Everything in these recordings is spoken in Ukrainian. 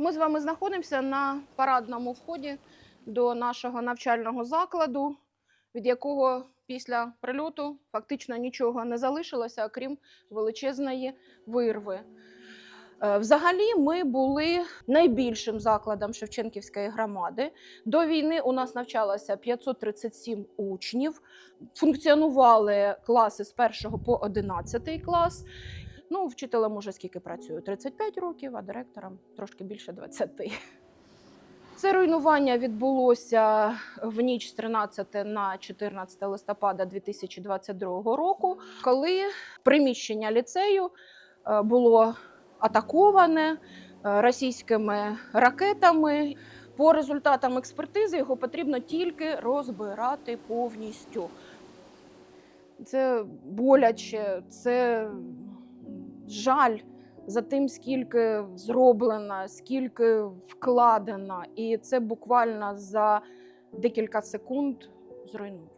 Ми з вами знаходимося на парадному вході до нашого навчального закладу, від якого після прильоту фактично нічого не залишилося, окрім величезної вирви. Е, Взагалі, ми були найбільшим закладом Шевченківської громади. До війни у нас навчалося 537 учнів, функціонували класи з 1 по 11 клас. Ну, вчителем уже скільки працюю? 35 років, а директором трошки більше 20. Це руйнування відбулося в ніч з 13 на 14 листопада 2022 року, коли приміщення ліцею е, було атаковане е, російськими ракетами. По результатам експертизи його потрібно тільки розбирати повністю. Це боляче, це жаль за тим, скільки зроблено, скільки вкладено, і це буквально за декілька секунд зруйновано.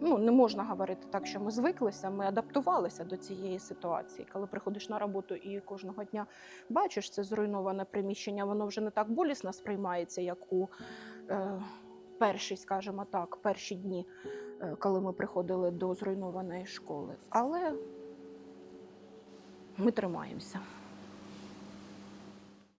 Ну, не можна говорити так, що ми звиклися, ми адаптувалися до цієї ситуації. Коли приходиш на роботу і кожного дня бачиш це зруйноване приміщення, воно вже не так болісно сприймається, як у е, перші, скажімо так, перші дні, е, коли ми приходили до зруйнованої школи. Але ми тримаємося.